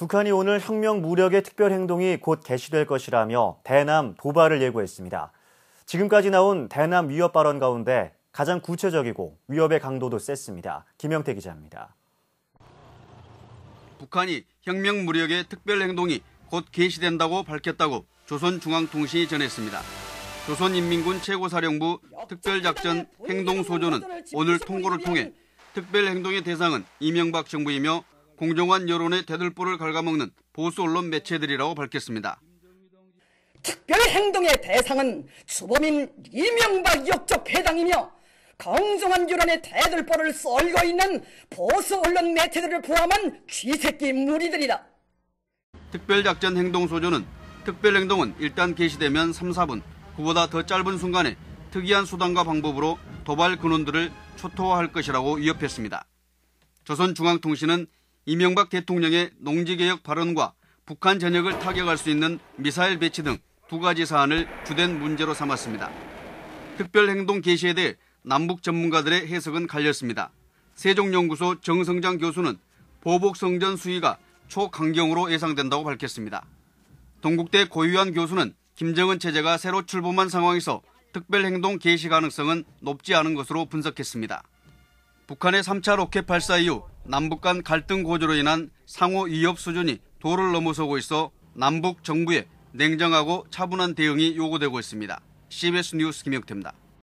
북한이 오늘 혁명 무력의 특별 행동이 곧 개시될 것이라며 대남 도발을 예고했습니다. 지금까지 나온 대남 위협 발언 가운데 가장 구체적이고 위협의 강도도 셌습니다. 김영태 기자입니다. 북한이 혁명 무력의 특별 행동이 곧 개시된다고 밝혔다고 조선중앙통신이 전했습니다. 조선인민군 최고사령부 특별작전 행동소조는 오늘 통고를 통해 특별 행동의 대상은 이명박 정부이며 공정한 여론의 대들보를 갉아먹는 보수 언론 매체들이라고 밝혔습니다. 특별 행동의 대상은 주범인 이명박 역적 회장이며 공정한 여론의 대들보를 썰고 있는 보수 언론 매체들을 포함한 쥐새끼 무리들이다. 특별작전 행동소조는 특별행동은 일단 개시되면 3, 4분, 그보다 더 짧은 순간에 특이한 수단과 방법으로 도발 근원들을 초토화할 것이라고 위협했습니다. 조선중앙통신은 이명박 대통령의 농지개혁 발언과 북한 전역을 타격할 수 있는 미사일 배치 등 두 가지 사안을 주된 문제로 삼았습니다. 특별행동 개시에 대해 남북 전문가들의 해석은 갈렸습니다. 세종연구소 정성장 교수는 보복성전 수위가 초강경으로 예상된다고 밝혔습니다. 동국대 고유한 교수는 김정은 체제가 새로 출범한 상황에서 특별행동 개시 가능성은 높지 않은 것으로 분석했습니다. 북한의 3차 로켓 발사 이후 남북 간 갈등 고조로 인한 상호 위협 수준이 도를 넘어서고 있어 남북 정부의 냉정하고 차분한 대응이 요구되고 있습니다. CBS 뉴스 김영태입니다.